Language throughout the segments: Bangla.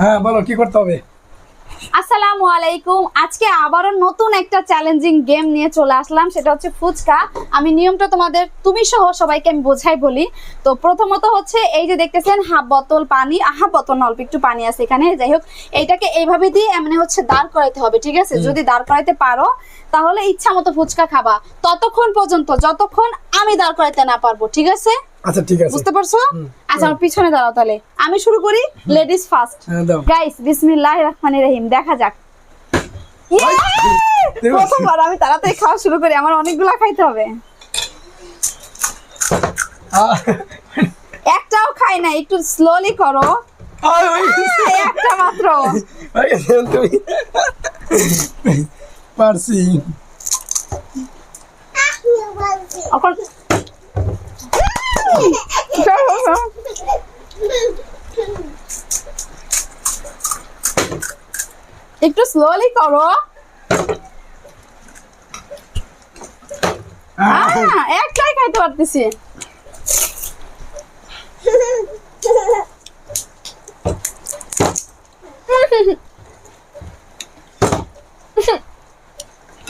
হ্যাঁ বলো কি করতে হবে? আসসালামু আলাইকুম। আজকে আবারও নতুন একটা চ্যালেঞ্জিং গেম নিয়ে চলে আসলাম সেটা হচ্ছে ফুচকা। আমি নিয়মটা তোমাদের তুমি সহ সবাইকে আমি বোঝাই বলি। তো প্রথমত হচ্ছে এই যে দেখতেছেন হাফ বোতল পানি হাফ বোতল অল্প একটু পানি আছে এখানে। যাই হোক এইটাকে এইভাবে দিয়ে এমনি হচ্ছে দাঁড় করাইতে হবে ঠিক আছে? যদি দাঁড় করাইতে পারো তাহলে ইচ্ছা মতো ফুচকা খাবা। ততক্ষণ পর্যন্ত যতক্ষণ আমি দাঁড় করাইতে না পারব ঠিক আছে? আচ্ছা ঠিক আছে। বুঝতে পারছ? আচ্ছা আমার পিছনে দাঁড়াও তাহলে। আমি শুরু করি লেডিস ফার্স্ট গাইস বিসমিল্লাহ রহমানির রহিম দেখা যাক। প্রথমবার আমি তাড়াতাড়ি খাওয়া শুরু করি আমার অনেকগুলা খাইতে হবে। একটাও খাই না একটু স্লোলি করো। একটা মাত্র। পারছি। এখন একটু স্লোলি করো। একটাই খাইতে পারতেছি।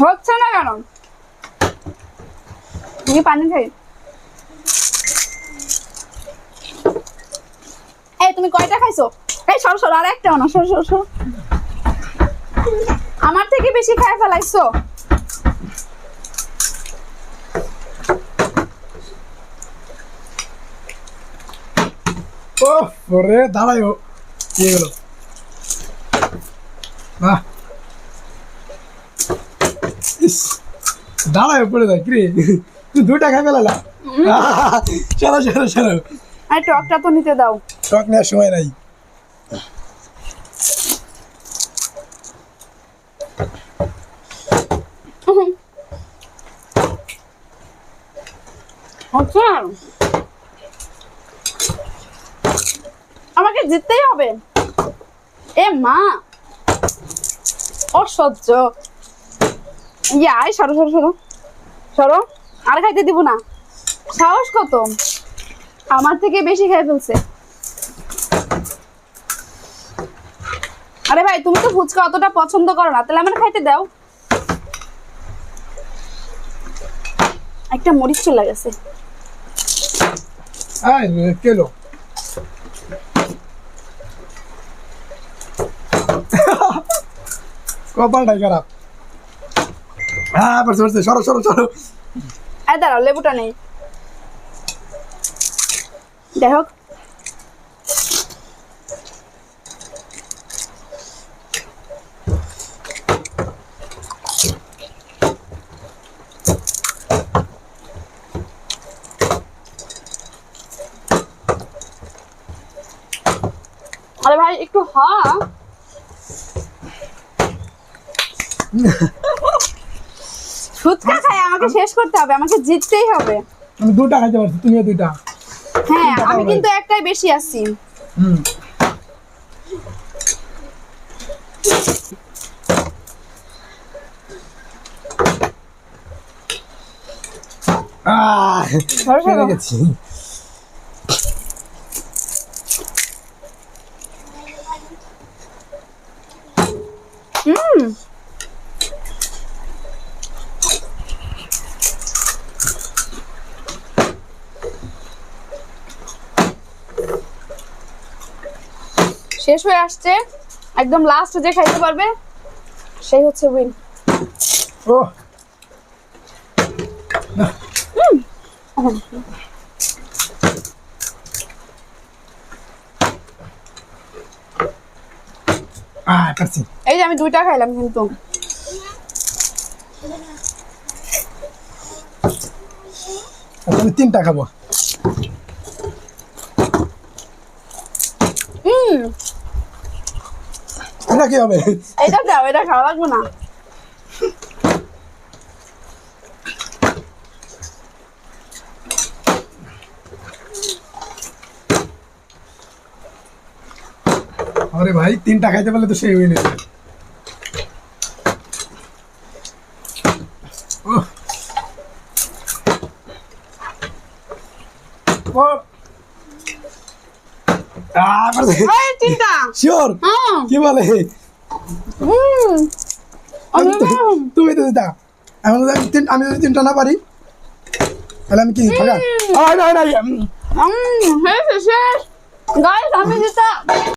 হচ্ছে না কেন? পানি খাই। এই, তুমি কয়টা খাইছো? এই, সর সর আর একটা না সর সর সর। আমার থেকে বেশি খায় ফেলাইছো? ও ওরে দাঁড়াই ও কি গেল দাঁড়াই পড়ে যায় কিরে তুই দুটা খাই ফেলালা? চলো চলো চলো। আর টকটা তো নিতে দাও। টক নেওয়ার সময় নাই। আমাকে জিততেই হবে। এ মা, অসহ্য। ইয়াই সরো সরো সরো। সরো, আর খাইতে দিব না। সাহস কত? আমার থেকে বেশি খাই ফেলছে। আরে ভাই, তুমি তো ফুচকা অতটা পছন্দ করো না, তাহলে আমার খাইতে দাও। একটা মরিচ চলে গেছে আয় কেলো কপালটাই খারাপ হ্যাঁ পারছে পারছে সরো সরো সরো এই দাঁড়াও লেবুটা নেই যাই হোক আরে ভাই একটু হা। ফুচকা খাই আমাকে শেষ করতে হবে আমাকে জিততেই হবে। আমি দুটা খাইতে পারছি তুমিও দুইটা। হ্যাঁ আমি কিন্তু একটাই বেশি আছি। হুম। আহ। গেছি। হুম। শেষ হয়ে আসছে। একদম লাস্ট যে খাইতে পারবে সেই হচ্ছে উইন ও আহ পারছি। এই যে আমি দুইটা খাইলাম কিন্তু। আচ্ছা, আমি তিনটা খাব। হুম। এটা কি হবে? এটা দাও এটা খাওয়া লাগবে না। আরে ভাই তিনটা খাইতে পারলে তো সেই হয়ে নেবে হ্যাঁ। কি বলে? তুমি তো দিতা। এখন যদি আমি যদি তিনটা না পারি তাহলে আমি কি থাকা আমি